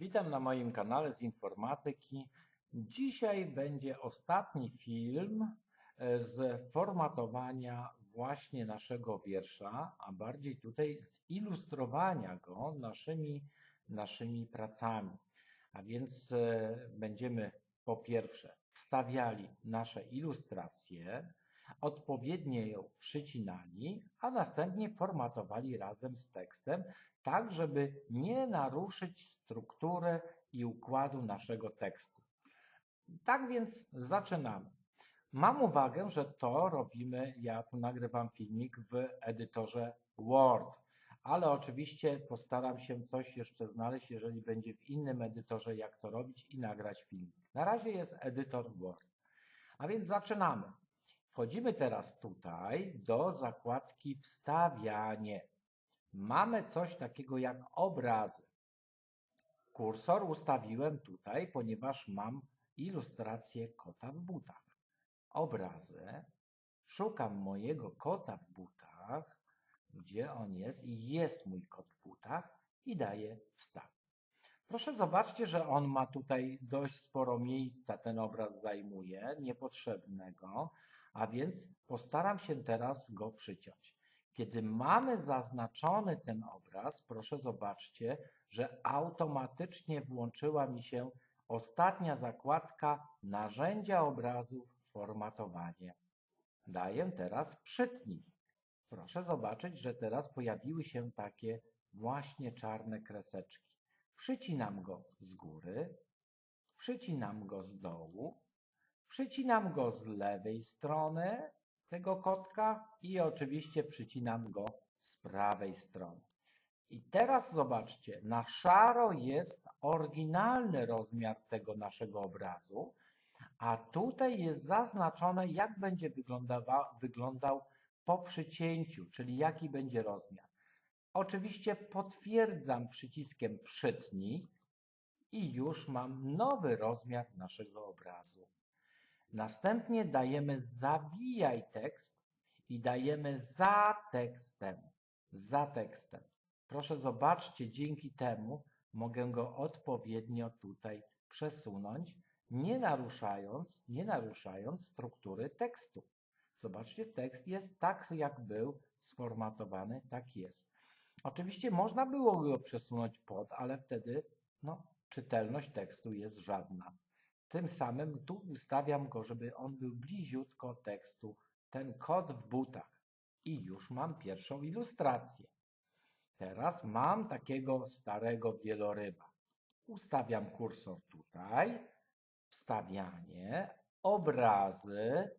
Witam na moim kanale z informatyki. Dzisiaj będzie ostatni film e, z formatowania właśnie naszego wiersza, a bardziej tutaj zilustrowania go naszymi, naszymi pracami. A więc e, będziemy po pierwsze wstawiali nasze ilustracje, odpowiednio ją przycinali, a następnie formatowali razem z tekstem, tak żeby nie naruszyć struktury i układu naszego tekstu. Tak więc zaczynamy. Mam uwagę, że to robimy, ja tu nagrywam filmik w edytorze Word, ale oczywiście postaram się coś jeszcze znaleźć, jeżeli będzie w innym edytorze, jak to robić i nagrać filmik. Na razie jest edytor Word. A więc zaczynamy. Wchodzimy teraz tutaj do zakładki Wstawianie. Mamy coś takiego jak obrazy. Kursor ustawiłem tutaj, ponieważ mam ilustrację kota w butach. Obrazy. Szukam mojego kota w butach. Gdzie on jest? Jest mój kot w butach i daję wstaw. Proszę zobaczcie, że on ma tutaj dość sporo miejsca, ten obraz zajmuje, niepotrzebnego, a więc postaram się teraz go przyciąć. Kiedy mamy zaznaczony ten obraz, proszę zobaczcie, że automatycznie włączyła mi się ostatnia zakładka narzędzia obrazów formatowanie. Daję teraz przytnij. Proszę zobaczyć, że teraz pojawiły się takie właśnie czarne kreseczki. Przycinam go z góry, przycinam go z dołu, przycinam go z lewej strony tego kotka i oczywiście przycinam go z prawej strony. I teraz zobaczcie, na szaro jest oryginalny rozmiar tego naszego obrazu, a tutaj jest zaznaczone, jak będzie wyglądał po przycięciu, czyli jaki będzie rozmiar. Oczywiście potwierdzam przyciskiem przytnij i już mam nowy rozmiar naszego obrazu. Następnie dajemy zawijaj tekst i dajemy za tekstem. Za tekstem. Proszę zobaczcie, dzięki temu mogę go odpowiednio tutaj przesunąć, nie naruszając, nie naruszając struktury tekstu. Zobaczcie, tekst jest tak, jak był sformatowany, tak jest. Oczywiście można było go przesunąć pod, ale wtedy no, czytelność tekstu jest żadna. Tym samym tu ustawiam go, żeby on był bliziutko tekstu, ten kot w butach. I już mam pierwszą ilustrację. Teraz mam takiego starego wieloryba. Ustawiam kursor tutaj, wstawianie, obrazy,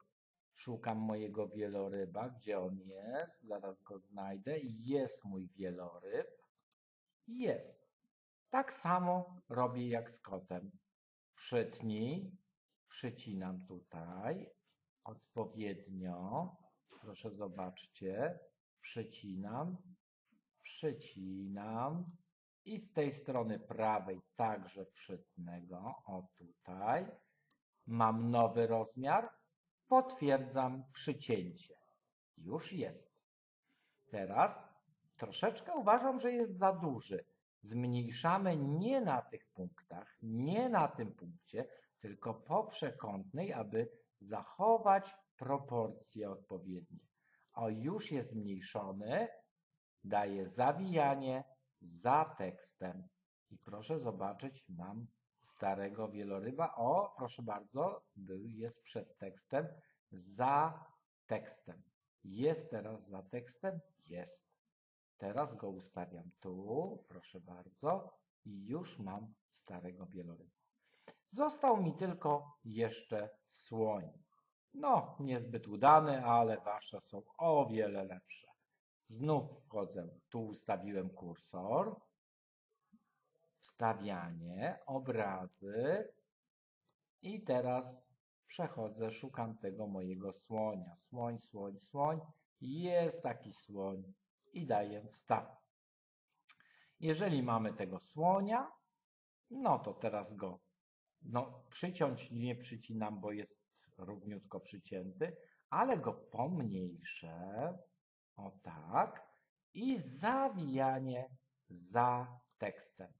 szukam mojego wieloryba, gdzie on jest, zaraz go znajdę. Jest mój wieloryb. Jest. Tak samo robię jak z kotem przytnij, przycinam tutaj odpowiednio. Proszę zobaczcie, przycinam, przycinam i z tej strony prawej także przytnę go, o tutaj. Mam nowy rozmiar, potwierdzam przycięcie. Już jest. Teraz troszeczkę uważam, że jest za duży zmniejszamy nie na tych punktach, nie na tym punkcie, tylko po przekątnej, aby zachować proporcje odpowiednie. O, już jest zmniejszony, daję zawijanie za tekstem. I proszę zobaczyć, mam starego wieloryba. O, proszę bardzo, był, jest przed tekstem, za tekstem. Jest teraz za tekstem? Jest. Teraz go ustawiam tu, proszę bardzo, i już mam starego wieloryba. Został mi tylko jeszcze słoń. No, niezbyt udany, ale wasze są o wiele lepsze. Znów wchodzę, tu ustawiłem kursor, wstawianie, obrazy i teraz przechodzę, szukam tego mojego słonia. Słoń, słoń, słoń. Jest taki słoń i daję wstaw. Jeżeli mamy tego słonia, no to teraz go no, przyciąć nie przycinam, bo jest równiutko przycięty, ale go pomniejszę, o tak, i zawijanie za tekstem.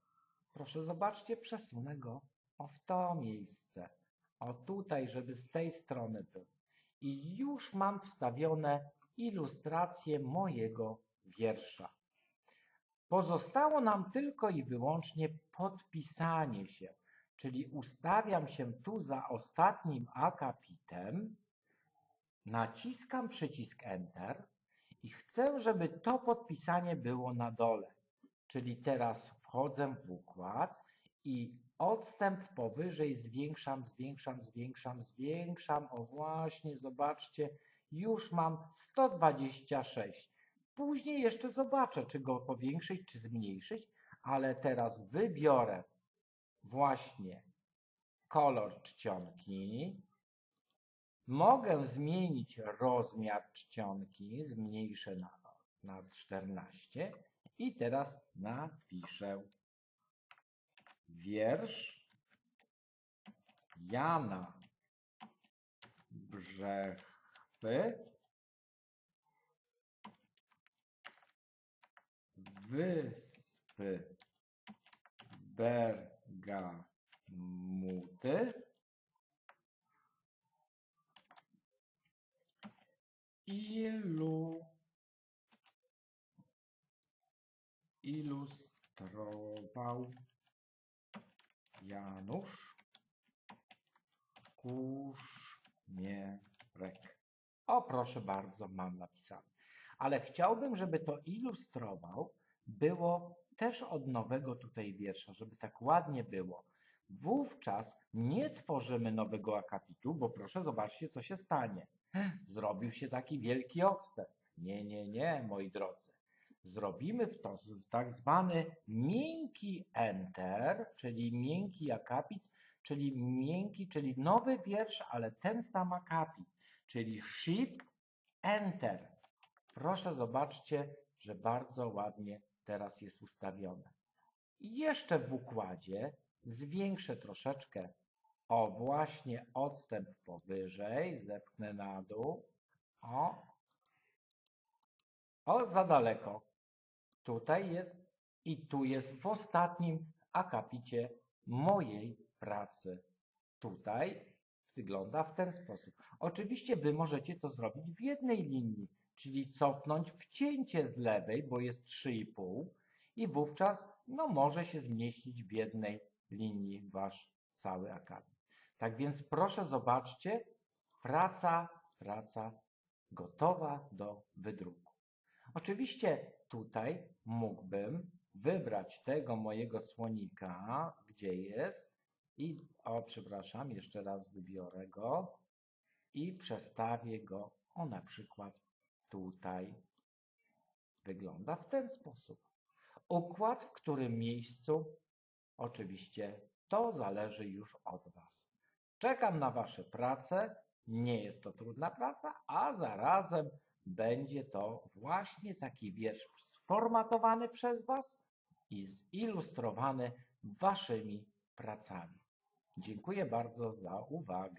Proszę zobaczcie, przesunę go o w to miejsce. O tutaj, żeby z tej strony był. I już mam wstawione ilustracje mojego wiersza. Pozostało nam tylko i wyłącznie podpisanie się, czyli ustawiam się tu za ostatnim akapitem, naciskam przycisk Enter i chcę, żeby to podpisanie było na dole. Czyli teraz wchodzę w układ i odstęp powyżej zwiększam, zwiększam, zwiększam, zwiększam. O właśnie, zobaczcie, już mam 126. Później jeszcze zobaczę, czy go powiększyć, czy zmniejszyć, ale teraz wybiorę właśnie kolor czcionki. Mogę zmienić rozmiar czcionki, zmniejszę na, na 14 i teraz napiszę wiersz Jana Brzechwy Wyspy Bergamuty. Ilu ilustrował Janusz Kuszmierek. O, proszę bardzo, mam napisane. Ale chciałbym, żeby to ilustrował było też od nowego tutaj wiersza, żeby tak ładnie było. Wówczas nie tworzymy nowego akapitu, bo proszę zobaczcie, co się stanie. Zrobił się taki wielki odstęp. Nie, nie, nie, moi drodzy. Zrobimy w to z- tak zwany miękki enter, czyli miękki akapit, czyli miękki, czyli nowy wiersz, ale ten sam akapit, czyli shift enter. Proszę zobaczcie, że bardzo ładnie teraz jest ustawione. Jeszcze w układzie zwiększę troszeczkę o właśnie odstęp powyżej, zepchnę na dół. O, o za daleko. Tutaj jest i tu jest w ostatnim akapicie mojej pracy. Tutaj wygląda w ten sposób. Oczywiście wy możecie to zrobić w jednej linii, czyli cofnąć wcięcie z lewej, bo jest 3,5 i wówczas no, może się zmieścić w jednej linii wasz cały akapit. Tak więc proszę zobaczcie, praca, praca gotowa do wydruku. Oczywiście tutaj mógłbym wybrać tego mojego słonika, gdzie jest i, o przepraszam, jeszcze raz wybiorę go i przestawię go, o na przykład tutaj. Wygląda w ten sposób. Układ w którym miejscu, oczywiście to zależy już od Was. Czekam na Wasze prace. Nie jest to trudna praca, a zarazem będzie to właśnie taki wiersz sformatowany przez Was i zilustrowany Waszymi pracami. Dziękuję bardzo za uwagę.